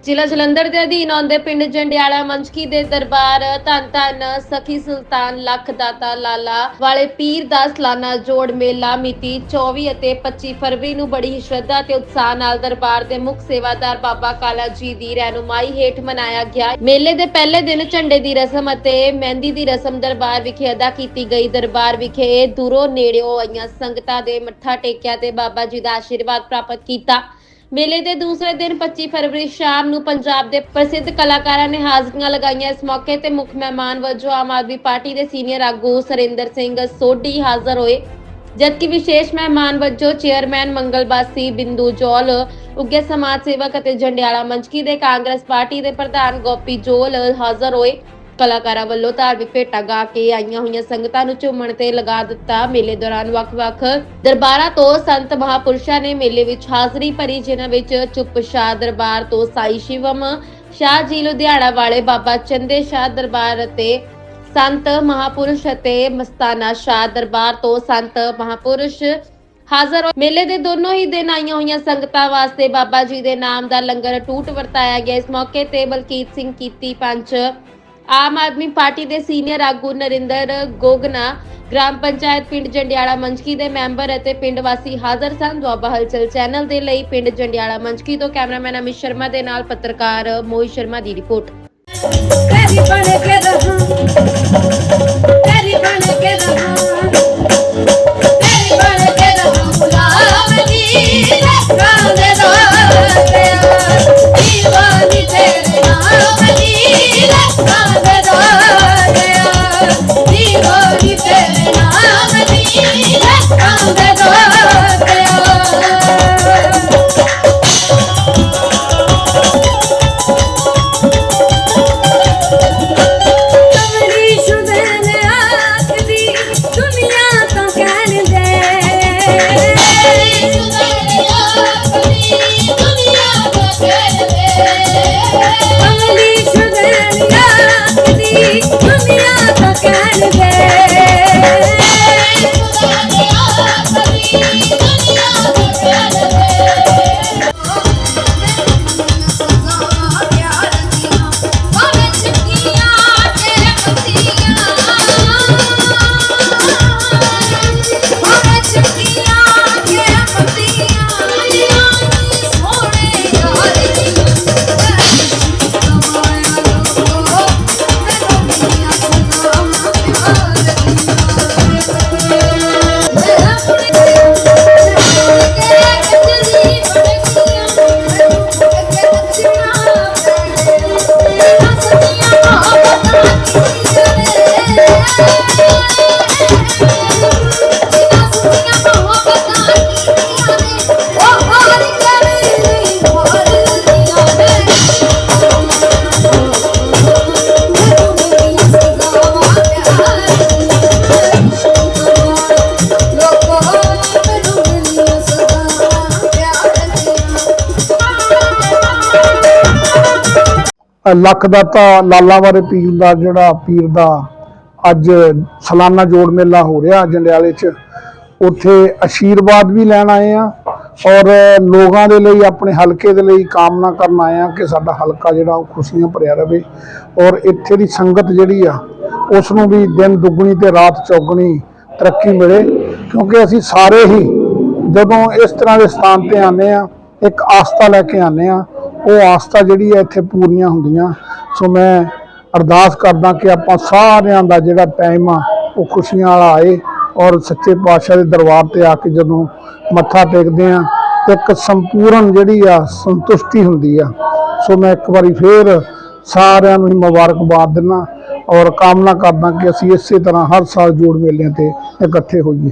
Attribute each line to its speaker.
Speaker 1: ਜ਼ਿਲ੍ਹਾ ਜਲੰਧਰ ਦੇ ਅਧੀਨ ਆਉਂਦੇ ਪਿੰਡ ਜੰਡਿਆਲਾ ਮੰਚਕੀ ਦੇ ਦਰਬਾਰ ਧੰਨ ਧੰਨ ਸਖੀ ਸੁਲਤਾਨ ਲੱਖ ਦਾਤਾ ਲਾਲਾ ਵਾਲੇ ਪੀਰ ਦਾ ਸਾਲਾਨਾ ਜੋੜ ਮੇਲਾ ਮਿਤੀ 24 ਅਤੇ 25 ਫਰਵਰੀ ਨੂੰ ਬੜੀ ਹੀ ਸ਼ਰਧਾ ਤੇ ਉਤਸ਼ਾਹ ਨਾਲ ਦਰਬਾਰ ਦੇ ਮੁੱਖ ਸੇਵਾਦਾਰ ਬਾਬਾ ਕਾਲਾ ਜੀ ਦੀ ਰਹਿਨੁਮਾਈ ਹੇਠ ਮਨਾਇਆ ਗਿਆ। ਮੇਲੇ ਦੇ ਪਹਿਲੇ ਦਿਨ ਝੰਡੇ ਦੀ ਰਸਮ ਅਤੇ ਮਹਿੰਦੀ ਦੀ ਰਸਮ ਦਰਬਾਰ ਵਿਖੇ ਅਦਾ ਕੀਤੀ ਗਈ। ਦਰਬਾਰ ਵਿਖੇ ਦੂਰੋਂ ਨੇੜਿਓਂ ਆਈਆਂ ਸੰਗਤਾਂ ਦੇ ਮੱਥਾ ਟੇਕਿਆ ਤੇ ਬਾਬਾ ਜੀ ਦਾ ਆਸ਼ੀਰਵਾਦ ਪ੍ਰਾਪਤ ਕੀਤਾ। ਮੇਲੇ ਦੇ ਦੂਸਰੇ ਦਿਨ 25 ਫਰਵਰੀ ਸ਼ਾਮ ਨੂੰ ਪੰਜਾਬ ਦੇ ਪ੍ਰਸਿੱਧ ਕਲਾਕਾਰਾਂ ਨੇ ਹਾਜ਼ਰੀਆਂ ਲਗਾਈਆਂ। ਇਸ ਮੌਕੇ ਤੇ ਮੁੱਖ ਮਹਿਮਾਨ ਵਜੋਂ ਆਮ ਆਦਮੀ ਪਾਰਟੀ ਦੇ ਸੀਨੀਅਰ ਆਗੂ ਸਰਿੰਦਰ ਸਿੰਘ ਸੋਢੀ ਹਾਜ਼ਰ ਹੋਏ। ਜਦਕਿ ਵਿਸ਼ੇਸ਼ ਮਹਿਮਾਨ ਵਜੋਂ ਚੇਅਰਮੈਨ ਮੰਗਲਬਾਸੀ ਬਿੰਦੂ ਜੋਲ ਉੱਗੇ ਸਮਾਜ ਸੇਵਕ ਅਤੇ ਜੰਡਿਆਲਾ ਮੰਚਕੀ ਦੇ ਕਾਂਗਰਸ ਪਾਰਟੀ ਦੇ ਪ੍ਰਧਾਨ ਗੋਪੀ ਜੋਲ ਹਾਜ਼ਰ ਹੋਏ। ਕਲਾਕਾਰਾਂ ਵੱਲੋਂ ਧਾਰਮਿਕ ਭੇਟਾਂ ਗਾ ਕੇ ਆਈਆਂ ਹੋਈਆਂ ਸੰਗਤਾਂ ਨੂੰ ਝੂਮਣ ਤੇ ਲਗਾ ਦਿੱਤਾ। ਮੇਲੇ ਦੌਰਾਨ ਵੱਖ-ਵੱਖ ਦਰਬਾਰਾਂ ਤੋਂ ਸੰਤ ਮਹਾਪੁਰਸ਼ਾਂ ਨੇ ਮੇਲੇ ਵਿੱਚ ਹਾਜ਼ਰੀ ਭਰੀ, ਜਿਨ੍ਹਾਂ ਵਿੱਚ ਚੁੱਪ ਸ਼ਾਹ ਦਰਬਾਰ ਤੋਂ ਸਾਈ ਸ਼ਿਵਮ, ਸ਼ਾਹ ਜੀ ਲੁਧਿਆਣਾ ਵਾਲੇ ਬਾਬਾ ਚੰਦੇ ਸ਼ਾਹ ਦਰਬਾਰ ਅਤੇ ਸੰਤ ਮਹਾਪੁਰਸ਼ ਅਤੇ ਮਸਤਾਨਾ ਸ਼ਾਹ ਦਰਬਾਰ ਤੋਂ ਸੰਤ ਮਹਾਪੁਰਸ਼ ਹਾਜ਼ਰ ਹੋਏ ਮੇਲੇ ਦੇ ਦੋਨੋਂ ਹੀ ਦਿਨ ਆਈਆਂ ਹੋਈਆਂ ਸੰਗਤਾਂ ਵਾਸਤੇ ਬਾਬਾ ਜੀ ਦੇ ਨਾਮ ਦਾ ਲੰਗਰ ਟੂਟ ਵਰਤਾਇਆ ਗਿਆ। ਇਸ ਮੌਕੇ ਤੇ ਬਲਕੀਤ ਸਿੰਘ ਕੀਤੀ ਪੰਚ ਆਮ ਆਦਮੀ ਪਾਰਟੀ ਦੇ ਸੀਨੀਅਰ ਆਗੂ ਨਰਿੰਦਰ ਗੋਗਨਾ, ਗ੍ਰਾਮ ਪੰਚਾਇਤ ਪਿੰਡ ਜੰਡਿਆਲਾ ਮੰਚਕੀ ਦੇ ਮੈਂਬਰ ਅਤੇ ਪਿੰਡ ਵਾਸੀ ਹਾਜ਼ਰ ਸਨ। ਦੁਆਬਾ ਹਲਚਲ ਚੈਨਲ ਦੇ ਲਈ ਪਿੰਡ ਜੰਡਿਆਲਾ ਮੰਚਕੀ ਤੋਂ ਕੈਮਰਾਮੈਨ ਅਮਿਤ ਸ਼ਰਮਾ ਦੇ ਨਾਲ ਪੱਤਰਕਾਰ ਮੋਹਿਤ ਸ਼ਰਮਾ ਦੀ ਰਿਪੋਰਟ।
Speaker 2: ਤੋਂ
Speaker 3: ਲੱਖ ਦਾਤਾ ਲਾਲਾ ਵਾਲੇ ਪੀਰ ਦਾ ਜਿਹੜਾ ਪੀਰ ਦਾ ਅੱਜ ਸਾਲਾਨਾ ਜੋੜ ਮੇਲਾ ਹੋ ਰਿਹਾ ਜੰਡਿਆਲੇ 'ਚ। ਉੱਥੇ ਆਸ਼ੀਰਵਾਦ ਵੀ ਲੈਣ ਆਏ ਆ ਔਰ ਲੋਕਾਂ ਦੇ ਲਈ, ਆਪਣੇ ਹਲਕੇ ਦੇ ਲਈ ਕਾਮਨਾ ਕਰਨ ਆਏ ਆ ਕਿ ਸਾਡਾ ਹਲਕਾ ਜਿਹੜਾ ਉਹ ਖੁਸ਼ੀਆਂ ਭਰਿਆ ਰਹੇ ਔਰ ਇੱਥੇ ਦੀ ਸੰਗਤ ਜਿਹੜੀ ਆ ਉਸ ਨੂੰ ਵੀ ਦਿਨ ਦੁੱਗਣੀ ਤੇ ਰਾਤ ਚੌਗਣੀ ਤਰੱਕੀ ਮਿਲੇ, ਕਿਉਂਕਿ ਅਸੀਂ ਸਾਰੇ ਹੀ ਜਦੋਂ ਇਸ ਤਰ੍ਹਾਂ ਦੇ ਸਥਾਨ ਤੇ ਆਨੇ ਆ, ਇੱਕ ਆਸਥਾ ਲੈ ਕੇ ਆਨੇ ਆ, ਉਹ ਆਸਥਾ ਜਿਹੜੀ ਹੈ ਇੱਥੇ ਪੂਰੀਆਂ ਹੁੰਦੀਆਂ। ਸੋ ਮੈਂ ਅਰਦਾਸ ਕਰਦਾ ਕਿ ਆਪਾਂ ਸਾਰਿਆਂ ਦਾ ਜਿਹੜਾ ਟਾਈਮ ਆ, ਉਹ ਖੁਸ਼ੀਆਂ ਵਾਲਾ ਆਏ। ਔਰ ਸੱਚੇ ਪਾਤਸ਼ਾਹ ਦੇ ਦਰਬਾਰ ਤੇ ਆ ਕੇ ਜਦੋਂ ਮੱਥਾ ਟੇਕਦੇ ਆ ਇੱਕ ਸੰਪੂਰਨ ਜਿਹੜੀ ਆ ਸੰਤੁਸ਼ਟੀ ਹੁੰਦੀ ਆ। ਸੋ ਮੈਂ ਇੱਕ ਵਾਰੀ ਫੇਰ ਸਾਰਿਆਂ ਨੂੰ ਹੀ ਮੁਬਾਰਕਬਾਦ ਦਿੰਦਾ ਔਰ ਕਾਮਨਾ ਕਰਦਾ ਕਿ ਅਸੀਂ ਇਸੇ ਤਰ੍ਹਾਂ ਹਰ ਸਾਲ ਜੋੜ ਮੇਲਿਆਂ ਤੇ ਇਕੱਠੇ ਹੋਈਏ।